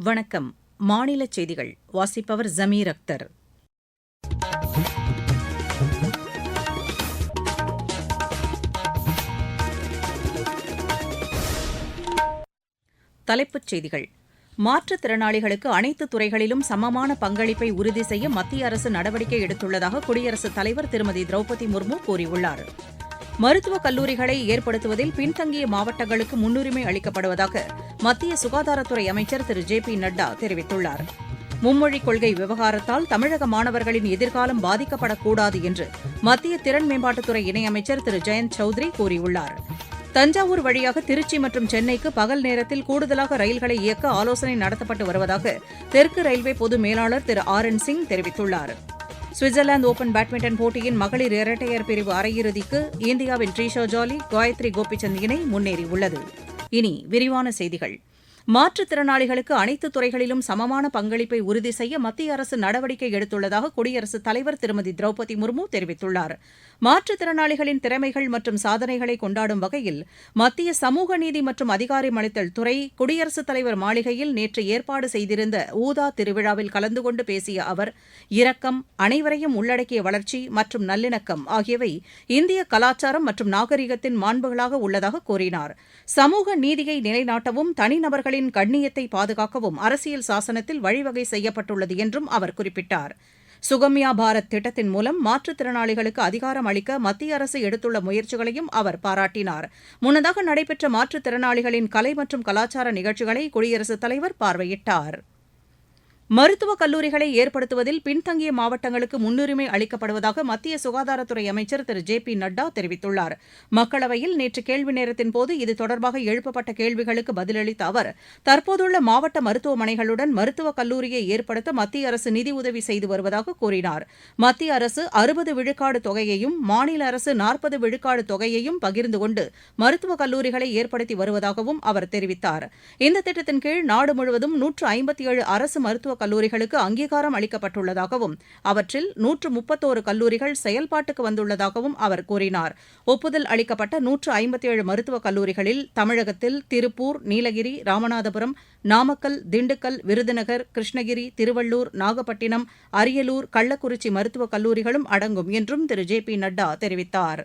வணக்கம். மாநில செய்திகள். வாசிப்பவர் ஜமீர் அக்தர். தலைப்புச் செய்திகள். மாற்றுத்திறனாளிகளுக்கு அனைத்து துறைகளிலும் சமமான பங்களிப்பை உறுதி செய்ய மத்திய அரசு நடவடிக்கை எடுத்துள்ளதாக குடியரசுத் தலைவர் திருமதி திரௌபதி முர்மு கூறியுள்ளார். மருத்துவக் கல்லூரிகளை ஏற்படுத்துவதில் பின்தங்கிய மாவட்டங்களுக்கு முன்னுரிமை அளிக்கப்படுவதாக மத்திய சுகாதாரத்துறை அமைச்சர் திரு. ஜே. பி. நட்டா தெரிவித்துள்ளார். மும்மொழிக் கொள்கை விவகாரத்தால் தமிழக மாணவர்களின் எதிர்காலம் பாதிக்கப்படக்கூடாது என்று மத்திய திறன் மேம்பாட்டுத்துறை இணையமைச்சர் திரு. ஜெயந்த் சௌத்ரி கூறியுள்ளார். தஞ்சாவூர் வழியாக திருச்சி மற்றும் சென்னைக்கு பகல் நேரத்தில் கூடுதலாக ரயில்களை இயக்க ஆலோசனை நடத்தப்பட்டு வருவதாக தெற்கு ரயில்வே பொது மேலாளர் திரு. ஆர். என். சிங் தெரிவித்துள்ளார். சுவிட்சர்லாந்து ஓபன் பேட்மிண்டன் போட்டியின் மகளிர் இரட்டையர் பிரிவு அரையிறுதிக்கு இந்தியாவின் ட்ரீஷா ஜாலி காயத்ரி கோபிச்சந்த் இணை முன்னேறியுள்ளது. இனி விரிவான செய்திகள். மாற்றுத்திறனாளிகளுக்கு அனைத்து துறைகளிலும் சமமான பங்களிப்பை உறுதி செய்ய மத்திய அரசு நடவடிக்கை எடுத்துள்ளதாக குடியரசுத் தலைவர் திருமதி திரௌபதி முர்மு தெரிவித்துள்ளார். மாற்றுத்திறனாளிகளின் திறமைகள் மற்றும் சாதனைகளை கொண்டாடும் வகையில் மத்திய சமூக நீதி மற்றும் அதிகாரமளித்தல் துறை குடியரசுத் தலைவர் மாளிகையில் நேற்று ஏற்பாடு செய்திருந்த ஊதா திருவிழாவில் கலந்து கொண்டு பேசிய அவர் இரக்கம் அனைவரையும் உள்ளடக்கிய வளர்ச்சி மற்றும் நல்லிணக்கம் ஆகியவை இந்திய கலாச்சாரம் மற்றும் நாகரிகத்தின் மாண்புகளாக உள்ளதாக கூறினார். சமூக நீதியை நிலைநாட்டவும் தனிநபர்களின் மக்களின் கண்ணியத்தை பாதுகாக்கவும் அரசியல் சாசனத்தில் வழிவகை செய்யப்பட்டுள்ளது என்றும் அவர் குறிப்பிட்டார். சுகம்யா பாரத் திட்டத்தின் மூலம் மாற்றுத்திறனாளிகளுக்கு அதிகாரம் அளிக்க மத்திய அரசு எடுத்துள்ள முயற்சிகளையும் அவர் பாராட்டினார். முன்னதாக நடைபெற்ற மாற்றுத்திறனாளிகளின் கலை மற்றும் கலாச்சார நிகழ்ச்சிகளை குடியரசுத் தலைவர் பார்வையிட்டார். மருத்துவக் கல்லூரிகளை ஏற்படுத்துவதில் பின்தங்கிய மாவட்டங்களுக்கு முன்னுரிமை அளிக்கப்படுவதாக மத்திய சுகாதாரத்துறை அமைச்சர் திரு. ஜே. பி. நட்டா தெரிவித்துள்ளார். மக்களவையில் நேற்று கேள்வி நேரத்தின்போது இது தொடர்பாக எழுப்பப்பட்ட கேள்விகளுக்கு பதிலளித்த அவர் தற்போதுள்ள மாவட்ட மருத்துவமனைகளுடன் மருத்துவக் கல்லூரியை ஏற்படுத்த மத்திய அரசு நிதியுதவி செய்து வருவதாக கூறினார். மத்திய அரசு அறுபது விழுக்காடு தொகையையும் மாநில அரசு நாற்பது விழுக்காடு தொகையையும் பகிர்ந்து கொண்டு மருத்துவக் கல்லூரிகளை ஏற்படுத்தி வருவதாகவும் அவர் தெரிவித்தார். இந்த திட்டத்தின் கீழ் நாடு முழுவதும் நூற்று ஐம்பத்தி ஏழு அரசு மருத்துவ கல்லூரிகளுக்கு அங்கீகாரம் அளிக்கப்பட்டுள்ளதாகவும் அவற்றில் நூற்று முப்பத்தோரு கல்லூரிகள் செயல்பாட்டுக்கு வந்துள்ளதாகவும் அவர் கூறினார். ஒப்புதல் அளிக்கப்பட்ட நூற்று ஐம்பத்தேழு மருத்துவக் கல்லூரிகளில் தமிழகத்தில் திருப்பூர் நீலகிரி ராமநாதபுரம் நாமக்கல் திண்டுக்கல் விருதுநகர் கிருஷ்ணகிரி திருவள்ளூர் நாகப்பட்டினம் அரியலூர் கள்ளக்குறிச்சி மருத்துவக் கல்லூரிகளும் அடங்கும் என்றும் திரு. ஜே. பி. நட்டா தெரிவித்தார்.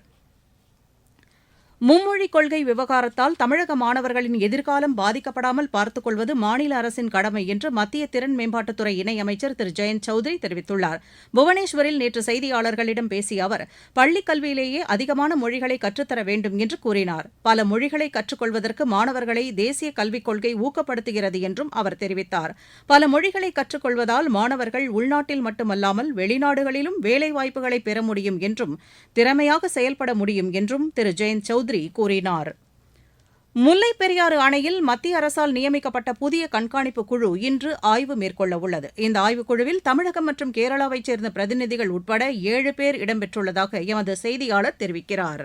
மும்மொழிக் கொள்கை விவகாரத்தால் தமிழக மாணவர்களின் எதிர்காலம் பாதிக்கப்படாமல் பார்த்துக் கொள்வது மாநில அரசின் கடமை என்று மத்திய திறன் மேம்பாட்டுத்துறை இணையமைச்சர் திரு ஜெயந்த் சௌத்ரி தெரிவித்துள்ளார். புவனேஸ்வரில் நேற்று செய்தியாளர்களிடம் பேசிய அவர் பள்ளிக் கல்வியிலேயே அதிகமான மொழிகளை கற்றுத்தர வேண்டும் என்று கூறினார். பல மொழிகளை கற்றுக்கொள்வதற்கு மாணவர்களை தேசிய கல்விக் கொள்கை ஊக்கப்படுத்துகிறது என்றும் அவர் தெரிவித்தார். பல மொழிகளை கற்றுக்கொள்வதால் மாணவர்கள் உள்நாட்டில் மட்டுமல்லாமல் வெளிநாடுகளிலும் வேலைவாய்ப்புகளை பெற முடியும் என்றும் திறமையாக செயல்பட முடியும் என்றும் திரு ஜெயந்த் சௌத்ரி சௌத்ரி கூறினார். முல்லைப் பெரியாறு அணையில் மத்திய அரசால் நியமிக்கப்பட்ட புதிய கண்காணிப்பு குழு இன்று ஆய்வு மேற்கொள்ளவுள்ளது இந்த ஆய்வுக்குழுவில் தமிழகம் மற்றும் கேரளாவைச் சேர்ந்த பிரதிநிதிகள் உட்பட ஏழு பேர் இடம்பெற்றுள்ளதாக எமது செய்தியாளர் தெரிவிக்கிறார்.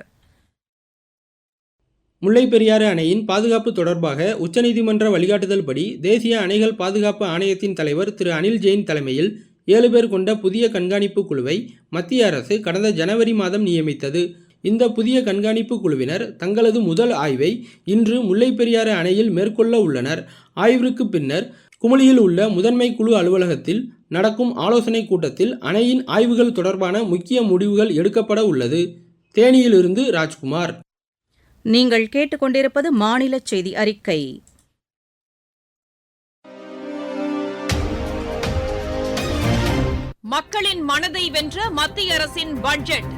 முல்லைப் பெரியாறு அணையின் பாதுகாப்பு தொடர்பாக உச்சநீதிமன்ற வழிகாட்டுதல்படி தேசிய அணைகள் பாதுகாப்பு ஆணையத்தின் தலைவர் திரு அனில் ஜெயின் தலைமையில் ஏழு பேர் கொண்ட புதிய கண்காணிப்பு குழுவை மத்திய அரசு கடந்த ஜனவரி மாதம் நியமித்தது. இந்த புதிய கண்காணிப்பு குழுவினர் தங்களது முதல் ஆய்வை இன்று முல்லைப் பெரியாறு அணையில் மேற்கொள்ள உள்ளனர். ஆய்விற்கு பின்னர் குமளியில் உள்ள முதன்மை குழு அலுவலகத்தில் நடக்கும் ஆலோசனைக் கூட்டத்தில் அணையின் ஆய்வுகள் தொடர்பான முக்கிய முடிவுகள் எடுக்கப்பட உள்ளது. தேனியிலிருந்து ராஜ்குமார். நீங்கள் கேட்டுக்கொண்டிருப்பது மாநில செய்தி அறிக்கை. மக்களின் மனதை வென்ற மத்திய அரசின் பட்ஜெட்.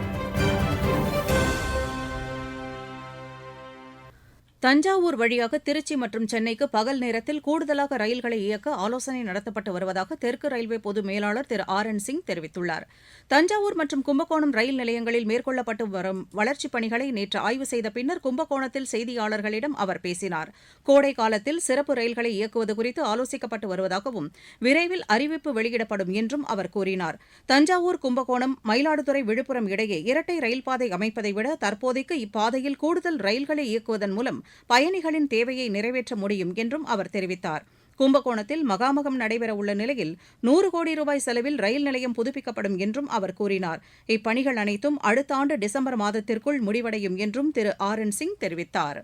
தஞ்சாவூர் வழியாக திருச்சி மற்றும் சென்னைக்கு பகல் நேரத்தில் கூடுதலாக ரயில்களை இயக்க ஆலோசனை நடத்தப்பட்டு வருவதாக தெற்கு ரயில்வே பொது மேலாளர் திரு ஆர் என் சிங் தெரிவித்துள்ளார். தஞ்சாவூர் மற்றும் கும்பகோணம் ரயில் நிலையங்களில் மேற்கொள்ளப்பட்டு வரும் வளர்ச்சிப் பணிகளை நேற்று ஆய்வு செய்த பின்னர் கும்பகோணத்தில் செய்தியாளர்களிடம் அவர் பேசினார். கோடை காலத்தில் சிறப்பு ரயில்களை இயக்குவது குறித்து ஆலோசிக்கப்பட்டு வருவதாகவும் விரைவில் அறிவிப்பு வெளியிடப்படும் என்றும் அவர் கூறினார். தஞ்சாவூர் கும்பகோணம் மயிலாடுதுறை விழுப்புரம் இடையே இரட்டை ரயில் பாதை அமைப்பதை விட தற்போதைக்கு இப்பாதையில் கூடுதல் ரயில்களை இயக்குவதன் மூலம் பயணிகளின் தேவையை நிறைவேற்ற முடியும் என்றும் அவர் தெரிவித்தார். கும்பகோணத்தில் மகாமகம் நடைபெறவுள்ள நிலையில் நூறு கோடி ரூபாய் செலவில் ரயில் நிலையம் புதுப்பிக்கப்படும் என்றும் அவர் கூறினார். இப்பணிகள் அனைத்தும் அடுத்த ஆண்டு டிசம்பர் மாதத்திற்குள் முடிவடையும் என்றும் திரு ஆர் என் சிங் தெரிவித்தார்.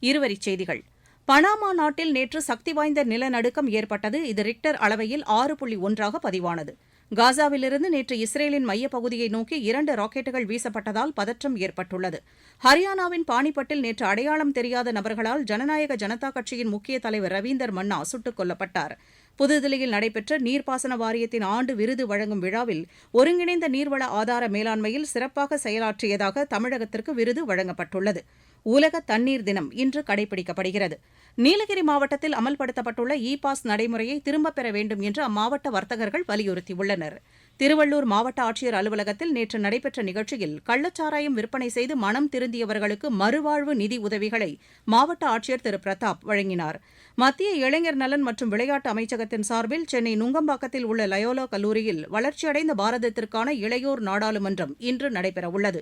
இருவரிச் செய்திகள். பனாமா நாட்டில் நேற்று சக்தி வாய்ந்த நிலநடுக்கம் ஏற்பட்டது. இது ரிக்டர் அளவையில் ஆறு புள்ளி ஒன்றாக பதிவானது. காசாவிலிருந்து நேற்று இஸ்ரேலின் மையப்பகுதியை நோக்கி இரண்டு ராக்கெட்டுகள் வீசப்பட்டதால் பதற்றம் ஏற்பட்டுள்ளது. ஹரியானாவின் பானிபட்டில் நேற்று அடையாளம் தெரியாத நபர்களால் ஜனநாயக ஜனதா கட்சியின் முக்கிய தலைவர் ரவீந்தர் மன்னா சுட்டுக் கொல்லப்பட்டார். புதுதில்லியில் நடைபெற்ற நீர்ப்பாசன வாரியத்தின் ஆண்டு விருது வழங்கும் விழாவில் ஒருங்கிணைந்த நீர்வள ஆதார மேலாண்மையில் சிறப்பாக செயலாற்றியதாக தமிழகத்திற்கு விருது வழங்கப்பட்டுள்ளது. உலக தண்ணீர் தினம் இன்று கடைபிடிக்கப்படுகிறது. நீலகிரி மாவட்டத்தில் அமல்படுத்தப்பட்டுள்ள இ பாஸ் நடைமுறையை திரும்பப் பெற வேண்டும் என்று அம்மாவட்ட வர்த்தகர்கள் வலியுறுத்தியுள்ளனர். திருவள்ளூர் மாவட்ட ஆட்சியர் அலுவலகத்தில் நேற்று நடைபெற்ற நிகழ்ச்சியில் கள்ளச்சாராயம் விற்பனை செய்து மனம் திருந்தியவர்களுக்கு மறுவாழ்வு நிதி உதவிகளை மாவட்ட ஆட்சியர் திரு. பிரதாப் வழங்கினார். மத்திய இளைஞர் நலன் மற்றும் விளையாட்டு அமைச்சகத்தின் சார்பில் சென்னை நுங்கம்பாக்கத்தில் உள்ள லயோலா கல்லூரியில் வளர்ச்சியடைந்த பாரதத்திற்கான இளையோர் நாடாளுமன்றம் இன்று நடைபெறவுள்ளது.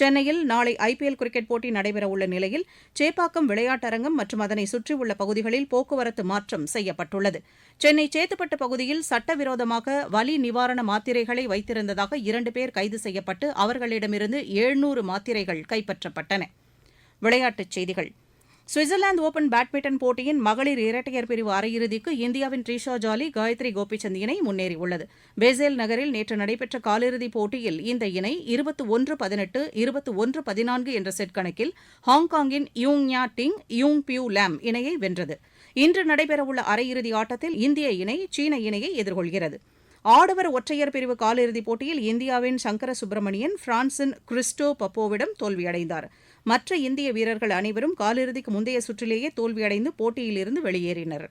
சென்னையில் நாளை ஐபிஎல் கிரிக்கெட் போட்டி நடைபெறவுள்ள நிலையில் சேப்பாக்கம் விளையாட்டரங்கம் மற்றும் அதனை சுற்றியுள்ள பகுதிகளில் போக்குவரத்து மாற்றம் செய்யப்பட்டுள்ளது. சென்னை சேத்துப்பட்டு பகுதியில் சட்டவிரோதமாக வலி நிவாரண மாத்திரைகளை வைத்திருந்ததாக இரண்டு பேர் கைது செய்யப்பட்டு அவர்களிடமிருந்து எழுநூறு மாத்திரைகள் கைப்பற்றப்பட்டன. விளையாட்டுச் செய்திகள். சுவிட்சர்லாந்து ஒபன் பேட்மிண்டன் போட்டியின் மகளிர் இரட்டையர் பிரிவு அரையிறுதிக்கு இந்தியாவின் ட்ரீஷா ஜாலி காயத்ரி கோபிச்சந்த் இணை முன்னேறியுள்ளது. பேசேல் நகரில் நேற்று நடைபெற்ற காலிறுதிப் போட்டியில் இந்த இணை இருபத்து ஒன்று பதினெட்டு இருபத்து ஒன்று பதினான்கு என்ற செட் கணக்கில் ஹாங்காங்கின் யூங் யா டிங் யூங் பியூ லாம் இணையை வென்றது. இன்று நடைபெறவுள்ள அரையிறுதி ஆட்டத்தில் இந்திய இணை சீன இணையை எதிர்கொள்கிறது. ஆடவர் ஒற்றையர் பிரிவு காலிறுதிப் போட்டியில் இந்தியாவின் சங்கர சுப்பிரமணியன் பிரான்சின் கிறிஸ்டோ பப்போவிடம் தோல்வியடைந்தார். மற்ற இந்திய வீரர்கள் அனைவரும் காலிறுதிக்கு முந்தைய சுற்றிலேயே தோல்வியடைந்து போட்டியிலிருந்து வெளியேறினர்.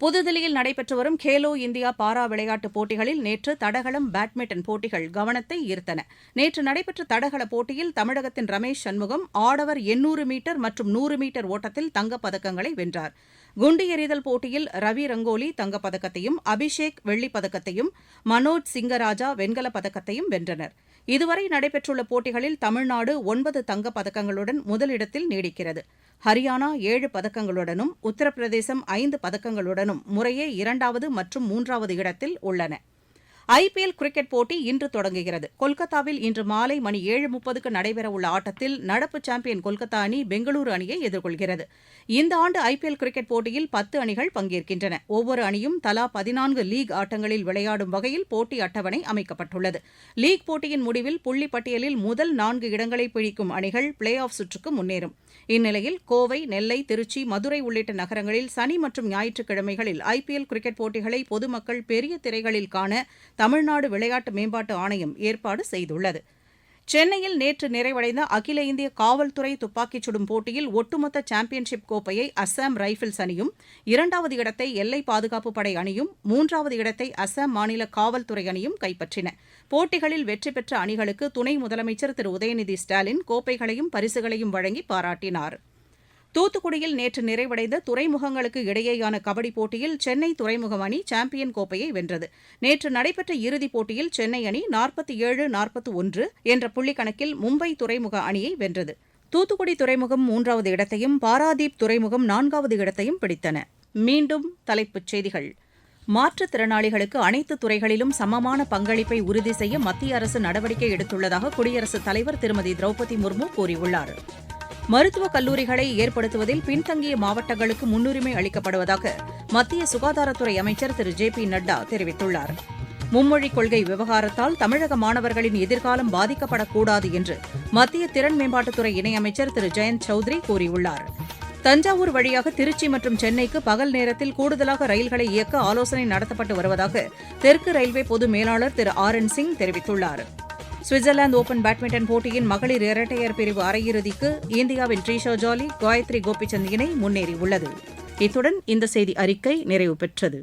புதுதில்லியில் நடைபெற்று வரும் கேலோ இந்தியா பாரா விளையாட்டுப் போட்டிகளில் நேற்று தடகளம் பேட்மிண்டன் போட்டிகள் கவனத்தை ஈர்த்தன. நேற்று நடைபெற்ற தடகள போட்டியில் தமிழகத்தின் ரமேஷ் சண்முகம் ஆடவர் எண்ணூறு மீட்டர் மற்றும் நூறு மீட்டர் ஓட்டத்தில் தங்கப்பதக்கங்களை வென்றார். குண்டு எறிதல் போட்டியில் ரவி ரங்கோலி தங்கப்பதக்கத்தையும் அபிஷேக் வெள்ளிப் பதக்கத்தையும் மனோஜ் சிங்கராஜா வெண்கலப் பதக்கத்தையும் வென்றனர். இதுவரை நடைபெற்றுள்ள போட்டிகளில் தமிழ்நாடு ஒன்பது தங்கப் பதக்கங்களுடன் முதலிடத்தில் நீடிக்கிறது. ஹரியானா ஏழு பதக்கங்களுடனும் உத்தரப்பிரதேசம் ஐந்து பதக்கங்களுடனும் முறையே இரண்டாவது மற்றும் மூன்றாவது இடத்தில் உள்ளன. ஐபிஎல் கிரிக்கெட் போட்டி இன்று தொடங்குகிறது. கொல்கத்தாவில் இன்று மாலை மணி ஏழு முப்பதுக்கு நடைபெறவுள்ள ஆட்டத்தில் நடப்பு சாம்பியன் கொல்கத்தா அணி பெங்களூரு அணியை எதிர்கொள்கிறது. இந்த ஆண்டு ஐபிஎல் கிரிக்கெட் போட்டியில் பத்து அணிகள் பங்கேற்கின்றன. ஒவ்வொரு அணியும் தலா பதினான்கு லீக் ஆட்டங்களில் விளையாடும் வகையில் போட்டி அட்டவணை அமைக்கப்பட்டுள்ளது. லீக் போட்டியின் முடிவில் புள்ளி பட்டியலில் முதல் நான்கு இடங்களை பிடிக்கும் அணிகள் பிளே ஆஃப் சுற்றுக்கு முன்னேறும். இந்நிலையில் கோவை நெல்லை திருச்சி மதுரை உள்ளிட்ட நகரங்களில் சனி மற்றும் ஞாயிற்றுக்கிழமைகளில் ஐபிஎல் கிரிக்கெட் போட்டிகளை பொதுமக்கள் பெரிய திரைகளில் காண தமிழ்நாடு விளையாட்டு மேம்பாட்டு ஆணையம் ஏற்பாடு செய்துள்ளது. சென்னையில் நேற்று நிறைவடைந்த அகில இந்திய காவல்துறை துப்பாக்கிச் சுடும் போட்டியில் ஒட்டுமொத்த சாம்பியன்ஷிப் கோப்பையை அஸ்ஸாம் ரைபிள்ஸ் அணியும் இரண்டாவது இடத்தை எல்லை பாதுகாப்பு படை அணியும் மூன்றாவது இடத்தை அஸ்ஸாம் மாநில காவல்துறை அணியும் கைப்பற்றின. போட்டிகளில் வெற்றி பெற்ற அணிகளுக்கு துணை முதலமைச்சர் திரு. உதயநிதி ஸ்டாலின் கோப்பைகளையும் பரிசுகளையும் வழங்கி பாராட்டினார். தூத்துக்குடியில் நேற்று நிறைவடைந்த துறைமுகங்களுக்கு இடையேயான கபடி போட்டியில் சென்னை துறைமுகம் அணி சாம்பியன் கோப்பையை வென்றது. நேற்று நடைபெற்ற இறுதிப் போட்டியில் சென்னை அணி நாற்பத்தி ஏழு நாற்பத்தி ஒன்று என்ற புள்ளிக்கணக்கில் மும்பை துறைமுக அணியை வென்றது. தூத்துக்குடி துறைமுகம் மூன்றாவது இடத்தையும் பாராதீப் துறைமுகம் நான்காவது இடத்தையும் பிடித்தன. மீண்டும் தலைப்புச் செய்திகள். மாற்றுத்திறனாளிகளுக்கு அனைத்து துறைகளிலும் சமமான பங்களிப்பை உறுதி செய்ய மத்திய அரசு நடவடிக்கை எடுத்துள்ளதாக குடியரசுத் தலைவர் திருமதி திரௌபதி முர்மு கூறியுள்ளார். மருத்துவக் கல்லூரிகளை ஏற்படுத்துவதில் பின்தங்கிய மாவட்டங்களுக்கு முன்னுரிமை அளிக்கப்படுவதாக மத்திய சுகாதாரத்துறை அமைச்சர் திரு. ஜே. பி. நட்டா தெரிவித்துள்ளார். மும்மொழிக் கொள்கை விவகாரத்தால் தமிழக மாணவர்களின் எதிர்காலம் பாதிக்கப்படக்கூடாது என்று மத்திய திறன் மேம்பாட்டுத்துறை இணையமைச்சர் திரு. ஜெயந்த் சௌத்ரி கூறியுள்ளார். தஞ்சாவூர் வழியாக திருச்சி மற்றும் சென்னைக்கு பகல் நேரத்தில் கூடுதலாக ரயில்களை இயக்க ஆலோசனை நடத்தப்பட்டு வருவதாக தெற்கு ரயில்வே பொது மேலாளர் திரு. ஆர். என். சிங் தெரிவித்துள்ளார். சுவிட்சர்லாந்து ஓபன் பேட்மிண்டன் போட்டியின் மகளிர் இரட்டையர் பிரிவு அரையிறுதிக்கு இந்தியாவின் ட்ரீஷா ஜாலி காயத்ரி கோபிச்சந்த் இணை முன்னேறியுள்ளது. இத்துடன் இந்த செய்தி அறிக்கை நிறைவு பெற்றது.